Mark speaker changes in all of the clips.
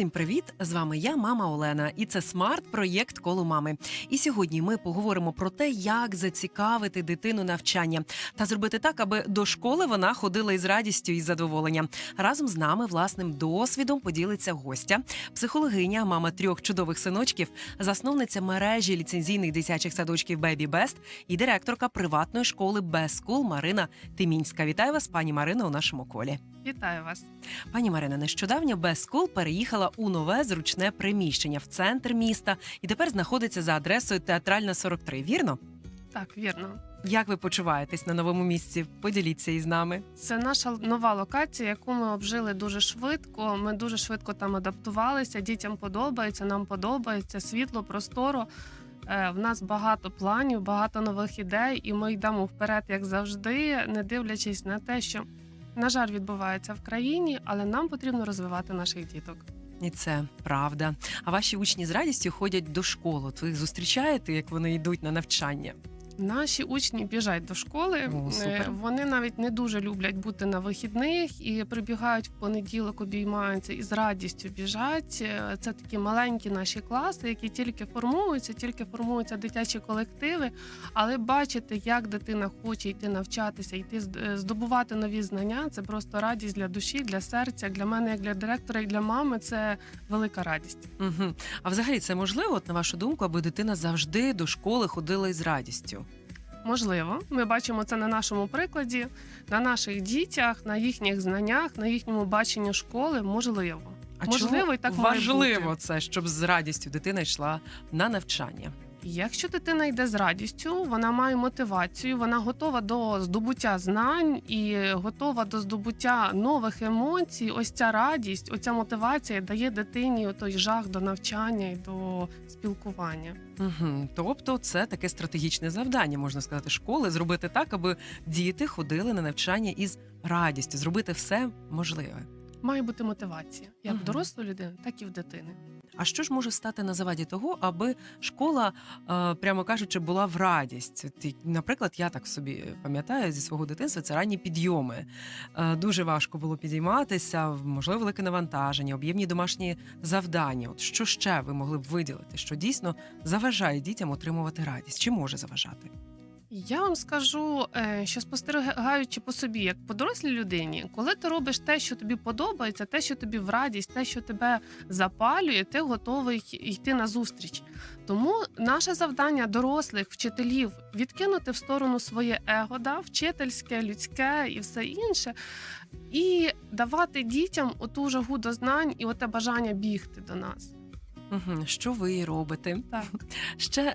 Speaker 1: Всім привіт! З вами я, мама Олена, і це смарт-проєкт коло мами. І сьогодні ми поговоримо про те, як зацікавити дитину навчання та зробити так, аби до школи вона ходила із радістю і задоволенням. Разом з нами власним досвідом поділиться гостя, психологиня, мама трьох чудових синочків, засновниця мережі ліцензійних дитячих садочків Baby Best і директорка приватної школи Best School Марина Тимінська. Вітаю вас, пані Марино, у нашому колі.
Speaker 2: Вітаю вас.
Speaker 1: Пані Марина, нещодавно Best School переїхала у нове зручне приміщення в центр міста і тепер знаходиться за адресою Театральна 43, Вірно?
Speaker 2: Так, вірно.
Speaker 1: Як ви почуваєтесь на новому місці? Поділіться із нами.
Speaker 2: Це наша нова локація, яку ми обжили дуже швидко. Ми дуже швидко там адаптувалися. Дітям подобається, нам подобається світло, просторо. Е, В нас багато планів, багато нових ідей, і ми йдемо вперед, як завжди, не дивлячись на те, що на жаль відбувається в країні, але нам потрібно розвивати наших діток.
Speaker 1: І це правда. А ваші учні з радістю ходять до школи. Ви їх зустрічаєте, як вони йдуть на навчання?
Speaker 2: Наші учні біжать до школи.
Speaker 1: О, супер.
Speaker 2: Е, Вони навіть не дуже люблять бути на вихідних і прибігають в понеділок, обіймаються і з радістю біжать. Е, Це такі маленькі наші класи, які тільки формуються, тільки формуються дитячі колективи. Але бачити, як дитина хоче йти навчатися, йти е, здобувати нові знання, це просто радість для душі, для серця. Для мене, як для директора, і для мами, це велика радість.
Speaker 1: Угу. А взагалі це можливо, от, на вашу думку, аби дитина завжди до школи ходила із радістю?
Speaker 2: Можливо, ми бачимо це на нашому прикладі, на наших дітях, на їхніх знаннях, на їхньому баченні школи. Можливо,
Speaker 1: А
Speaker 2: Можливо,
Speaker 1: чому
Speaker 2: і так
Speaker 1: важливо це, щоб з радістю дитина йшла на навчання?
Speaker 2: Якщо дитина йде з радістю, вона має мотивацію, вона готова до здобуття знань і готова до здобуття нових емоцій. Ось ця радість, оця мотивація дає дитині той жах до навчання і до спілкування.
Speaker 1: Угу. Тобто, це таке стратегічне завдання, можна сказати, школи зробити так, аби діти ходили на навчання із радістю, зробити все можливе.
Speaker 2: Має бути мотивація як в дорослої людини, так і в дитини.
Speaker 1: А що ж може стати на заваді того, аби школа, е, прямо кажучи, була в радість? Наприклад, я так собі пам'ятаю зі свого дитинства, це ранні підйоми. Е, Дуже важко було підійматися, можливо, велике навантаження, об'ємні домашні завдання. От що ще ви могли б виділити, що дійсно заважає дітям отримувати радість? Чи може заважати?
Speaker 2: Я вам скажу, е, що спостерігаючи по собі, як по дорослій людині, коли ти робиш те, що тобі подобається, те, що тобі в радість, те, що тебе запалює, ти готовий йти на зустріч. Тому наше завдання дорослих вчителів відкинути в сторону своє его, да, вчительське, людське і все інше, і давати дітям оту жагу до знань і оте бажання бігти до нас.
Speaker 1: Угу. Що ви робите?
Speaker 2: Так.
Speaker 1: Ще е,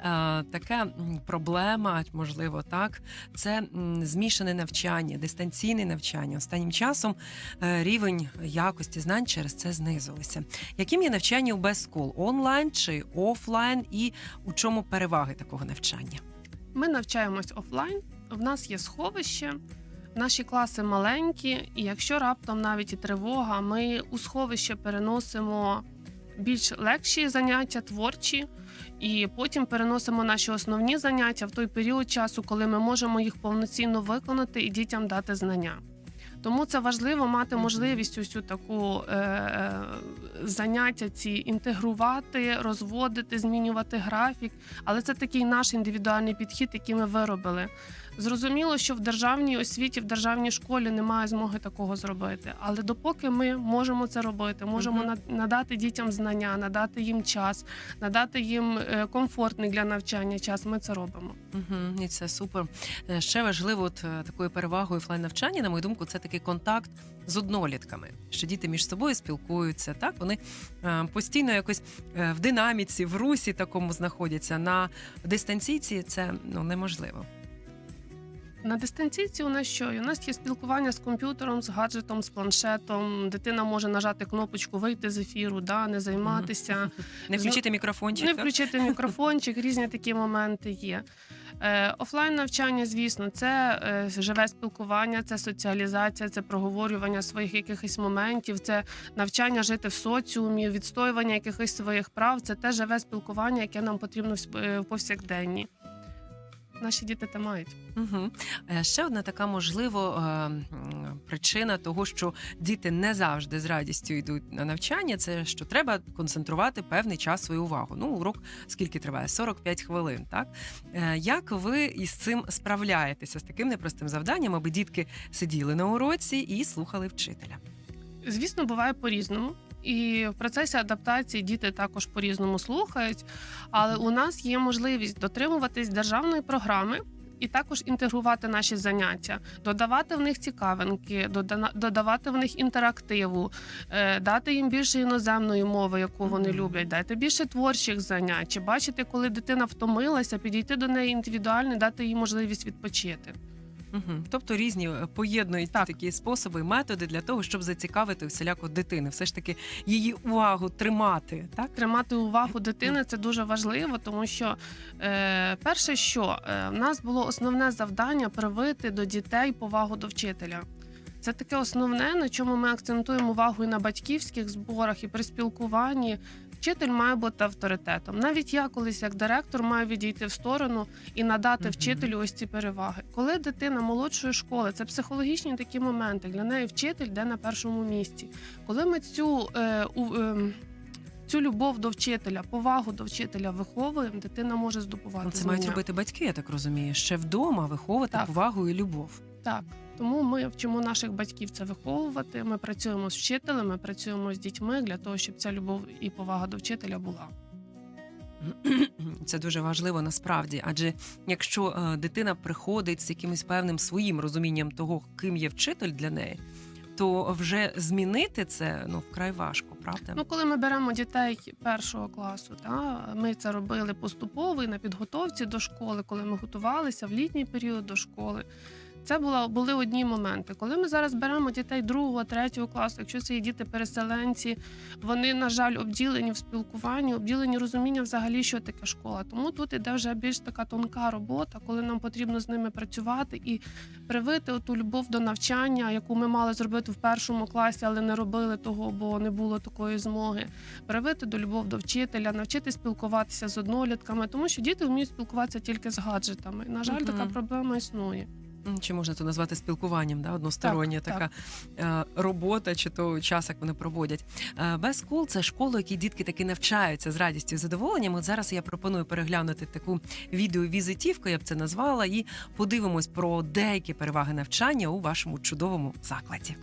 Speaker 1: така проблема, можливо, так, це змішане навчання, дистанційне навчання. Останнім часом е, рівень якості знань через це знизилися. Яким є навчання у Best School? онлайн чи офлайн, і у чому переваги такого навчання?
Speaker 2: Ми навчаємось офлайн. В нас є сховище. Наші класи маленькі, і якщо раптом навіть і тривога, ми у сховище переносимо більш легші заняття, творчі, і потім переносимо наші основні заняття в той період часу, коли ми можемо їх повноцінно виконати і дітям дати знання. Тому це важливо мати можливість усю таку е, е, заняття ці інтегрувати, розводити, змінювати графік. Але це такий наш індивідуальний підхід, який ми виробили. Зрозуміло, що в державній освіті, в державній школі немає змоги такого зробити. Але допоки ми можемо це робити, можемо
Speaker 1: Мгм.
Speaker 2: над- надати дітям знання, надати їм час, надати їм е, комфортний для навчання час. Ми це робимо.
Speaker 1: Угу, і це супер. Е, Ще важливо от, е, такою перевагою офлайн навчання, на мою думку, це такий контакт з однолітками, що діти між собою спілкуються. Так вони постійно якось в динаміці, в русі такому знаходяться. На дистанційці це ну неможливо.
Speaker 2: На дистанційці у нас що? У нас є спілкування з комп'ютером, з гаджетом, з планшетом. Дитина може нажати кнопочку вийти з ефіру, да, не займатися,
Speaker 1: Не включити мікрофончик.
Speaker 2: не включити мікрофончик. Різні такі моменти є. Е, Офлайн навчання, звісно, це е, живе спілкування, це соціалізація, це проговорювання своїх якихось моментів, це навчання жити в соціумі, відстоювання якихось своїх прав. Це те живе спілкування, яке нам потрібно в е, в повсякденні. Наші діти те мають.
Speaker 1: Угу. Ще одна така можливо е, причина того, що діти не завжди з радістю йдуть на навчання, це що треба концентрувати певний час свою увагу. Ну, урок скільки триває? 45 хвилин. Так Е, як ви із цим справляєтеся з таким непростим завданням, аби дітки сиділи на уроці і слухали вчителя?
Speaker 2: Звісно, буває по-різному. І в процесі адаптації діти також по-різному слухають. Але у нас є можливість дотримуватись державної програми і також інтегрувати наші заняття, додавати в них цікавинки, додавати в них інтерактиву, е, дати їм більше іноземної мови, яку вони люблять, дати більше творчих занять, чи бачити, коли дитина втомилася, підійти до неї індивідуально, дати їй можливість відпочити.
Speaker 1: Угу. Тобто різні е, поєднують
Speaker 2: Так.
Speaker 1: такі способи, методи для того, щоб зацікавити всіляко дитини, все ж таки її увагу тримати. Так
Speaker 2: тримати увагу дитини це дуже важливо, тому що е, перше, що е, в нас було основне завдання привити до дітей повагу до вчителя. Це таке основне, на чому ми акцентуємо увагу і на батьківських зборах, і при спілкуванні. Вчитель має бути авторитетом. Навіть я колись, як директор, маю відійти в сторону і надати
Speaker 1: Мгм.
Speaker 2: вчителю ось ці переваги. Коли дитина молодшої школи, це психологічні такі моменти. Для неї вчитель йде на першому місці. Коли ми цю е, у, ем, цю любов до вчителя, повагу до вчителя виховуємо, дитина може здобувати
Speaker 1: Ну, це мають робити батьки, я так розумію. Ще вдома виховувати
Speaker 2: Так.
Speaker 1: повагу і любов.
Speaker 2: Так. Тому ми вчимо наших батьків це виховувати. Ми працюємо з вчителем, ми працюємо з дітьми для того, щоб ця любов і повага до вчителя була.
Speaker 1: Це дуже важливо насправді. Адже якщо е, дитина приходить з якимось певним своїм розумінням того, ким є вчитель для неї, то вже змінити це ну вкрай важко, правда?
Speaker 2: Ну, коли ми беремо дітей першого класу, та ми це робили поступово і на підготовці до школи, коли ми готувалися в літній період до школи. Це була були одні моменти. Коли ми зараз беремо дітей другого, третього класу, якщо це є діти-переселенці, вони, на жаль, обділені в спілкуванні, обділені розуміння взагалі, що таке школа. Тому тут іде вже більш така тонка робота, коли нам потрібно з ними працювати і привити оту любов до навчання, яку ми мали зробити в першому класі, але не робили того, бо не було такої змоги. Привити до любов до вчителя, навчити спілкуватися з однолітками, тому що діти вміють спілкуватися тільки з гаджетами. На жаль,
Speaker 1: Мгм.
Speaker 2: така проблема існує.
Speaker 1: Чи можна це назвати спілкуванням, да? одностороння
Speaker 2: Так,
Speaker 1: така е, робота, чи то час, як вони проводять. Е, Best School – це школа, які дітки таки навчаються з радістю і задоволенням. От зараз я пропоную переглянути таку відеовізитівку, я б це назвала, і подивимось про деякі переваги навчання у вашому чудовому закладі.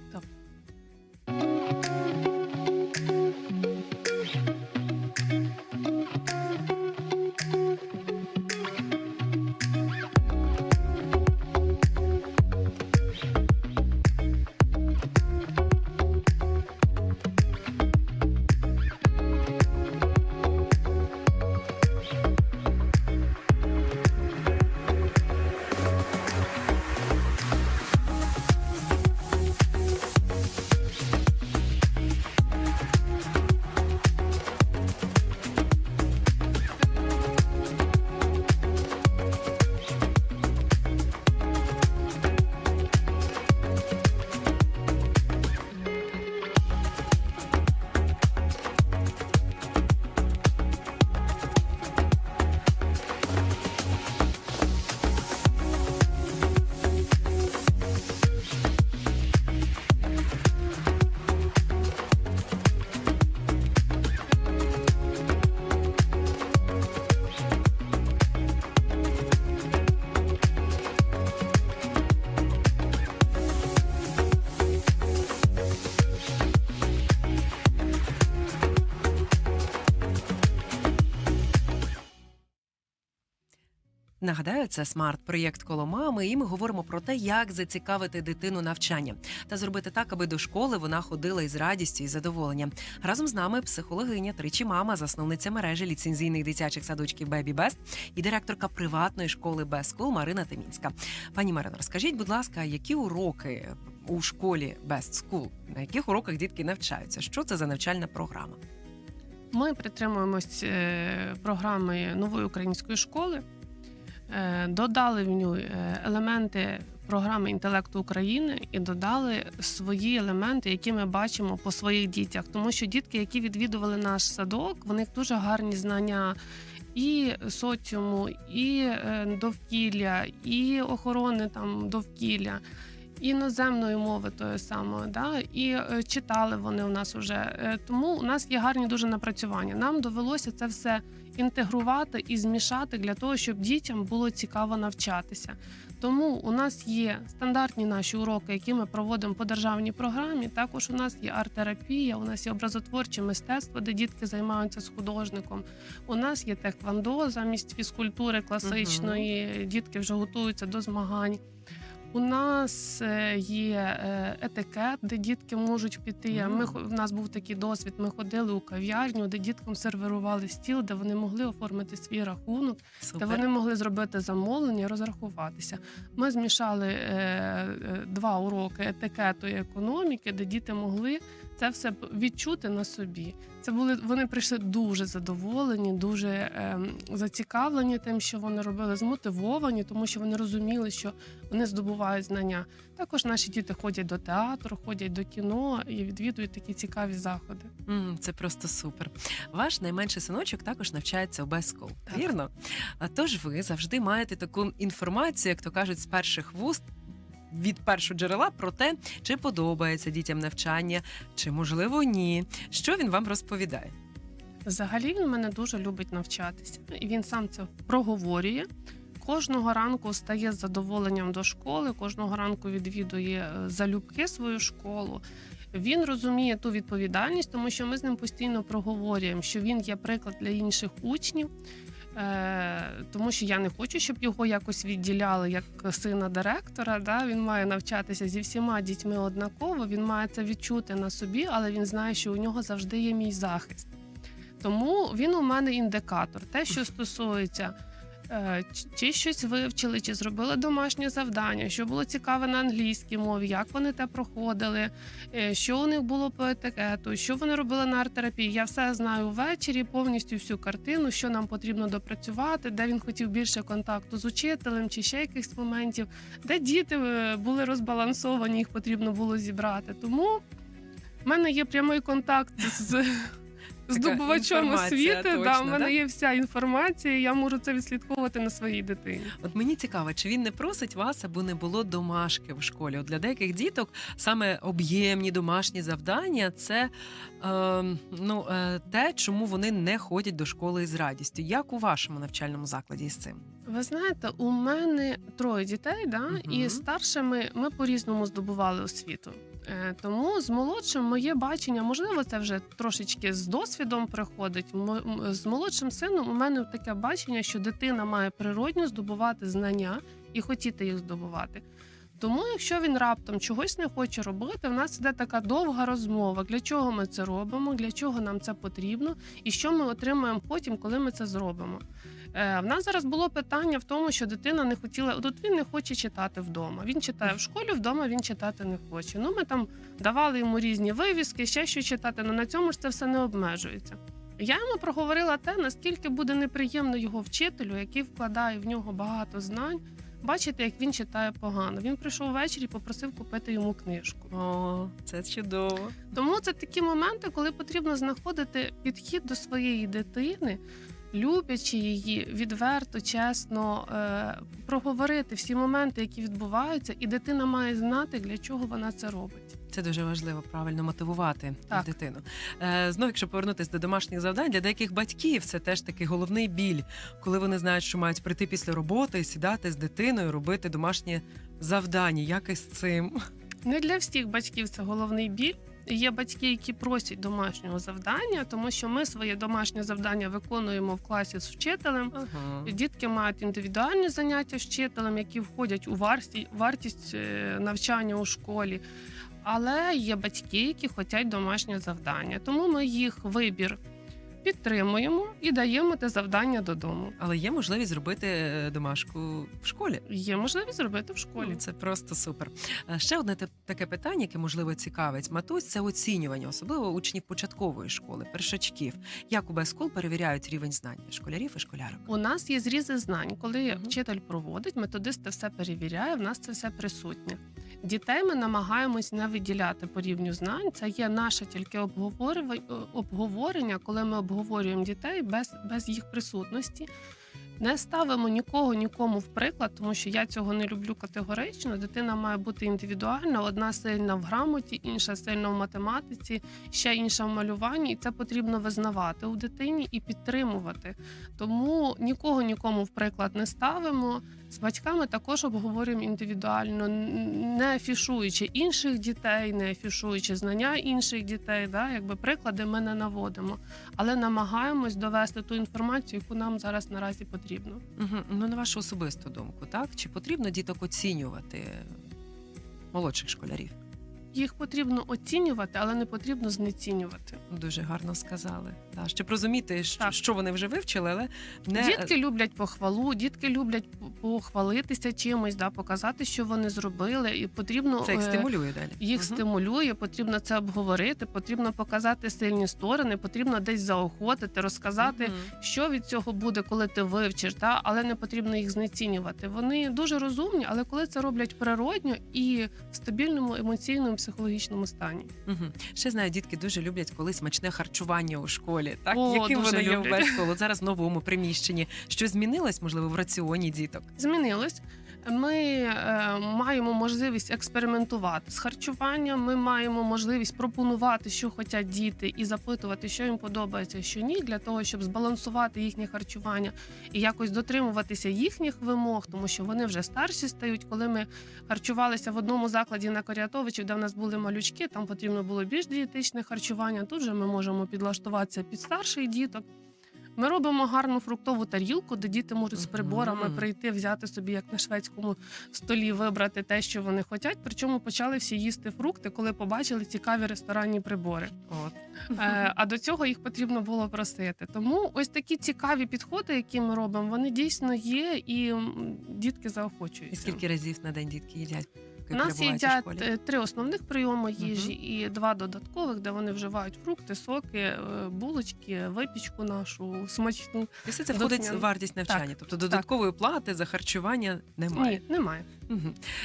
Speaker 1: Нагадаю, це смарт-проєкт коло мами, і ми говоримо про те, як зацікавити дитину навчанням та зробити так, аби до школи вона ходила із радістю і задоволенням. Разом з нами психологиня, тричі мама, засновниця мережі ліцензійних дитячих садочків Baby Best і директорка приватної школи School Марина Темінська. Пані Марино, розкажіть, будь ласка, які уроки у школі Best School? На яких уроках дітки навчаються? Що це за навчальна програма?
Speaker 2: Ми притримуємось е, програми нової української школи. Е, додали в нього е, елементи програми інтелекту України і додали свої елементи, які ми бачимо по своїх дітях. Тому що дітки, які відвідували наш садок, в них дуже гарні знання. І соціуму, і е, довкілля, і охорони там довкілля, іноземної мови тої самої, да? і е, читали вони у нас уже. Е, тому у нас є гарні дуже напрацювання. Нам довелося це все інтегрувати і змішати для того, щоб дітям було цікаво навчатися. Тому у нас є стандартні наші уроки, які ми проводимо по державній програмі. Також у нас є арт-терапія, у нас є образотворче мистецтво, де дітки займаються з художником. У нас є теквандо замість фізкультури класичної. Дітки вже готуються до змагань. У нас е, є е, етикет, де дітки можуть піти. Ми хо- в нас був такий досвід. Ми ходили у кав'ярню, де діткам сервірували стіл, де вони могли оформити свій рахунок, де вони могли зробити замовлення, розрахуватися. Ми змішали е, два уроки етикету і економіки, де діти могли це все відчути на собі. Це були вони прийшли дуже задоволені, дуже е, зацікавлені тим, що вони робили, змотивовані, тому що вони розуміли, що вони здобувають знання. Також наші діти ходять до театру, ходять до кіно і відвідують такі цікаві заходи.
Speaker 1: М, Це просто супер. Ваш найменший синочок також навчається у
Speaker 2: Так.
Speaker 1: вірно? А Тож ви завжди маєте таку інформацію, як то кажуть, з перших вуст. Від першого джерела про те, чи подобається дітям навчання, чи можливо ні. Що він вам розповідає?
Speaker 2: Взагалі він мене дуже любить навчатися, і він сам це проговорює. Кожного ранку встає з задоволенням до школи, кожного ранку відвідує е, залюбки свою школу. Він розуміє ту відповідальність, тому що ми з ним постійно проговорюємо, що він є приклад для інших учнів. Е, тому що я не хочу, щоб його якось відділяли як сина директора. Да? Він має навчатися зі всіма дітьми однаково. Він має це відчути на собі, але він знає, що у нього завжди є мій захист. Тому він у мене індикатор. Те, що стосується. Е, Чи щось вивчили, чи зробили домашнє завдання, що було цікаве на англійській мові, як вони те проходили, е, що у них було по етикету, що вони робили на арт-терапії. Я все знаю ввечері, повністю всю картину, що нам потрібно допрацювати, де він хотів більше контакту з учителем, чи ще якихось моментів, де діти е, були розбалансовані, їх потрібно було зібрати. Тому в мене є прямий контакт з. Здобувачом освіти, да, у мене є вся інформація, я можу це відслідковувати на своїй дитині.
Speaker 1: От мені цікаво, чи він не просить вас, аби не було домашки в школі? От для деяких діток саме об'ємні домашні завдання це ну, е, те, чому вони не ходять до школи із радістю. Як у вашому навчальному закладі з цим?
Speaker 2: Ви знаєте, у мене троє дітей, да?
Speaker 1: Мгм.
Speaker 2: і старшими ми по-різному здобували освіту. Е, Тому з молодшим моє бачення, можливо, це вже трошечки з досвідом приходить. З молодшим сином у мене таке бачення, що дитина має природньо здобувати знання і хотіти їх здобувати. Тому, якщо він раптом чогось не хоче робити, в нас іде така довга розмова, для чого ми це робимо, для чого нам це потрібно, і що ми отримаємо потім, коли ми це зробимо. Е, В нас зараз було питання в тому, що дитина не хотіла. От він не хоче читати вдома. Він читає в школі, вдома він читати не хоче. Ну ми там давали йому різні вивіски, ще що читати. але на цьому ж це все не обмежується. Я йому проговорила те, наскільки буде неприємно його вчителю, який вкладає в нього багато знань. Бачити, як він читає погано. Він прийшов ввечері і попросив купити йому книжку.
Speaker 1: О, це чудово.
Speaker 2: Тому це такі моменти, коли потрібно знаходити підхід до своєї дитини, люблячи її відверто, чесно, е, проговорити всі моменти, які відбуваються, і дитина має знати, для чого вона це робить.
Speaker 1: Це дуже важливо правильно мотивувати
Speaker 2: Так.
Speaker 1: дитину. Е, знов, якщо повернутися до домашніх завдань, для деяких батьків це теж такий головний біль, коли вони знають, що мають прийти після роботи і сідати з дитиною, робити домашнє завдання. Як із цим?
Speaker 2: Не для всіх батьків це головний біль. Є батьки, які просять домашнього завдання, тому що ми своє домашнє завдання виконуємо в класі з вчителем.
Speaker 1: Ага.
Speaker 2: Дітки мають індивідуальні заняття з вчителем, які входять у вартість, вартість е, навчання у школі. Але є батьки, які хочуть домашнє завдання. Тому ми їх вибір підтримуємо і даємо те завдання додому.
Speaker 1: Але є можливість зробити е, домашку в школі.
Speaker 2: Є можливість зробити в школі.
Speaker 1: Ну, Це просто супер. Е, Ще одне таке питання, яке можливо цікавить матусь, це оцінювання, особливо учнів початкової школи, першачків. Як у Бескул перевіряють рівень знань школярів і школярок?
Speaker 2: У нас є зрізи знань. Коли вчитель проводить, методист це все перевіряє. В нас це все присутнє. Дітей ми намагаємось не виділяти по рівню знань. Це є наше тільки е, обговорення, коли ми обговорюємо дітей без, без їх присутності. Не ставимо нікого нікому в приклад, тому що я цього не люблю категорично. Дитина має бути індивідуальна, одна сильна в грамоті, інша сильна в математиці, ще інша в малюванні, і це потрібно визнавати у дитині і підтримувати. Тому нікого нікому в приклад не ставимо. З батьками також обговорюємо індивідуально, не афішуючи інших дітей, не афішуючи знання інших дітей. Да? Якби приклади ми не наводимо, але намагаємось довести ту інформацію, яку нам зараз наразі потрібно.
Speaker 1: Угу. Ну на вашу особисту думку, так чи потрібно діток оцінювати молодших школярів?
Speaker 2: Їх потрібно оцінювати, але не потрібно знецінювати.
Speaker 1: Дуже гарно сказали. Так, щоб розуміти, що,
Speaker 2: Так.
Speaker 1: що вони вже вивчили, але не
Speaker 2: Дітки люблять похвалу, дітки люблять похвалитися чимось, да, показати, що вони зробили, і потрібно
Speaker 1: це їх
Speaker 2: е,
Speaker 1: стимулює далі.
Speaker 2: їх
Speaker 1: Мгм.
Speaker 2: стимулює, потрібно це обговорити, потрібно показати сильні сторони, потрібно десь заохотити, розказати,
Speaker 1: Мгм.
Speaker 2: що від цього буде, коли ти вивчиш, да? але не потрібно їх знецінювати. Вони дуже розумні, але коли це роблять природньо і в стабільному емоційному психологічному стані.
Speaker 1: Мгм. Ще знаю, дітки дуже люблять, коли смачне харчування у школі. Так
Speaker 2: О,
Speaker 1: яким
Speaker 2: дуже
Speaker 1: є в школу Зараз в новому приміщенні. Що змінилось, можливо, в раціоні діток?
Speaker 2: Змінилось. Ми е, маємо можливість експериментувати з харчуванням. Ми маємо можливість пропонувати, що хочуть діти, і запитувати, що їм подобається, що ні, для того, щоб збалансувати їхнє харчування і якось дотримуватися їхніх вимог, тому що вони вже старші стають. Коли ми харчувалися в одному закладі на Корятовичі, де в нас були малючки, там потрібно було більш дієтичне харчування. Тут же ми можемо підлаштуватися під старших діток. Ми робимо гарну фруктову тарілку, де діти можуть з приборами прийти, взяти собі, як на шведському столі, вибрати те, що вони хочуть. Причому почали всі їсти фрукти, коли побачили цікаві ресторанні прибори.
Speaker 1: От
Speaker 2: Е, а до цього їх потрібно було просити. Тому ось такі цікаві підходи, які ми робимо, вони дійсно є, і дітки
Speaker 1: і скільки разів на день дітки їдять?
Speaker 2: У нас їдять е, три основних прийоми їжі і два додаткових, де вони вживають фрукти, соки, е, булочки, випічку нашу смачну.
Speaker 1: І все це входить в вартість навчання, тобто додаткової плати за харчування немає.
Speaker 2: Ні, немає.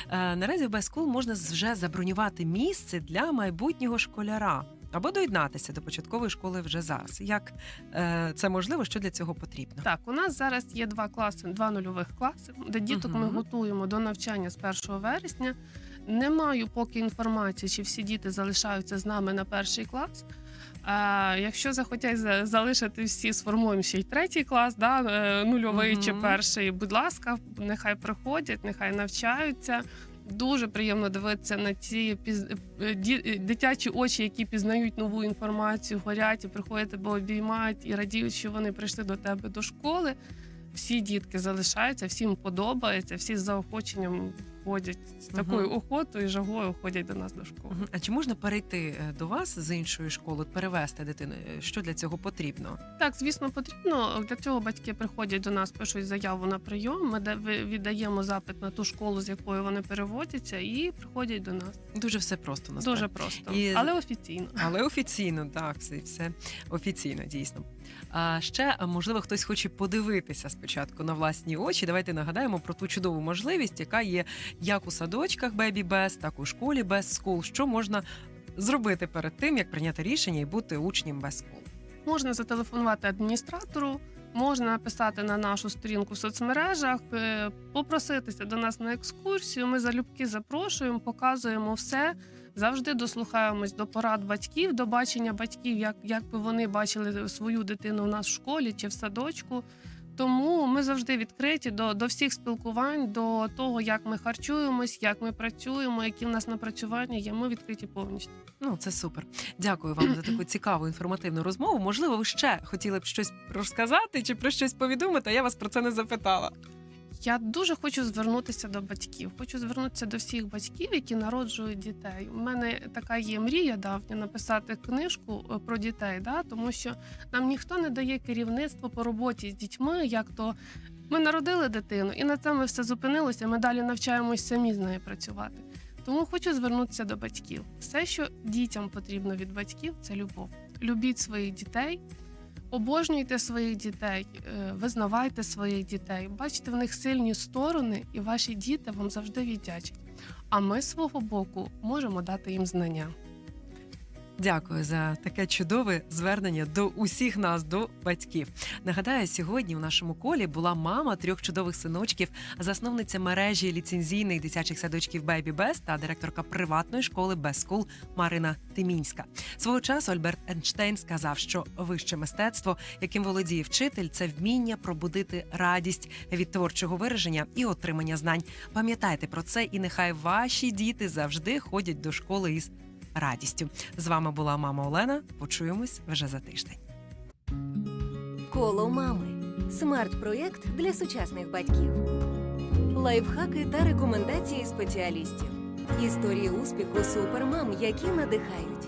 Speaker 1: Е, наразі в Байскул можна вже забронювати місце для майбутнього школяра або доєднатися до початкової школи вже зараз. Як е, це можливо? Що для цього потрібно?
Speaker 2: Так, у нас зараз є два класи, два нульових класи, де діток ми готуємо до навчання з 1 вересня. Не маю поки інформації, чи всі діти залишаються з нами на перший клас. А, якщо захотять залишити всі, сформуємо ще й третій клас, да, е, нульовий чи перший. Будь ласка, нехай приходять, нехай навчаються. Дуже приємно дивитися на ці піз... е, е, дитячі очі, які пізнають нову інформацію, горять і приходять тебе обіймають і радіють, що вони прийшли до тебе до школи. Всі дітки залишаються, всім подобається, всі з заохоченням ходять з
Speaker 1: Мгм.
Speaker 2: такою охотою і жагою ходять до нас до школи.
Speaker 1: Мгм. А чи можна перейти е, до вас з іншої школи, перевести дитину? Е, Що для цього потрібно?
Speaker 2: Так, звісно, потрібно. Для цього батьки приходять до нас, пишуть заяву на прийом. Ми де- ви- віддаємо запит на ту школу, з якої вони переводяться, і приходять до нас.
Speaker 1: Дуже все просто насправді.
Speaker 2: Дуже просто,
Speaker 1: І-
Speaker 2: але офіційно.
Speaker 1: Але офіційно, так, все, все офіційно, дійсно. А ще, можливо, хтось хоче подивитися спочатку на власні очі. Давайте нагадаємо про ту чудову можливість, яка є як у садочках Baby Best, так у школі Best School. Що можна зробити перед тим, як прийняти рішення і бути учнем Best School?
Speaker 2: Можна зателефонувати адміністратору, можна написати на нашу сторінку в соцмережах, е, попроситися до нас на екскурсію. Ми залюбки запрошуємо, показуємо все. Завжди дослухаємось до порад батьків, до бачення батьків, як, як би вони бачили свою дитину у нас в школі чи в садочку. Тому ми завжди відкриті до, до всіх спілкувань, до того, як ми харчуємось, як ми працюємо, які в нас напрацювання є. Ми відкриті повністю.
Speaker 1: Ну, це супер. Дякую вам за таку цікаву інформативну розмову. Можливо, ви ще хотіли б щось розказати чи про щось повідомити, я вас про це не запитала.
Speaker 2: Я дуже хочу звернутися до батьків. Хочу звернутися до всіх батьків, які народжують дітей. У мене така є мрія давня написати книжку е, про дітей, да? тому що нам ніхто не дає керівництво по роботі з дітьми, як то ми народили дитину, і на цьому все зупинилося. Ми далі навчаємось самі з нею працювати. Тому хочу звернутися до батьків. Все, що дітям потрібно від батьків, це любов. Любіть своїх дітей, обожнюйте своїх дітей, е, визнавайте своїх дітей, бачите в них сильні сторони, і ваші діти вам завжди віддячать. А ми свого боку можемо дати їм знання.
Speaker 1: Дякую за таке чудове звернення до усіх нас, до батьків. Нагадаю, сьогодні у нашому колі була мама трьох чудових синочків, засновниця мережі ліцензійних дитячих садочків Baby Best та директорка приватної школи Best School Марина Тимінська. Свого часу Альберт Ейнштейн сказав, що вище мистецтво, яким володіє вчитель, це вміння пробудити радість від творчого вираження і отримання знань. Пам'ятайте про це, і нехай ваші діти завжди ходять до школи із радістю. З вами була мама Олена. Почуємось вже за тиждень.
Speaker 3: Коло мами. Смарт-проєкт для сучасних батьків. Лайфхаки та рекомендації спеціалістів. Історії успіху супермам, які надихають.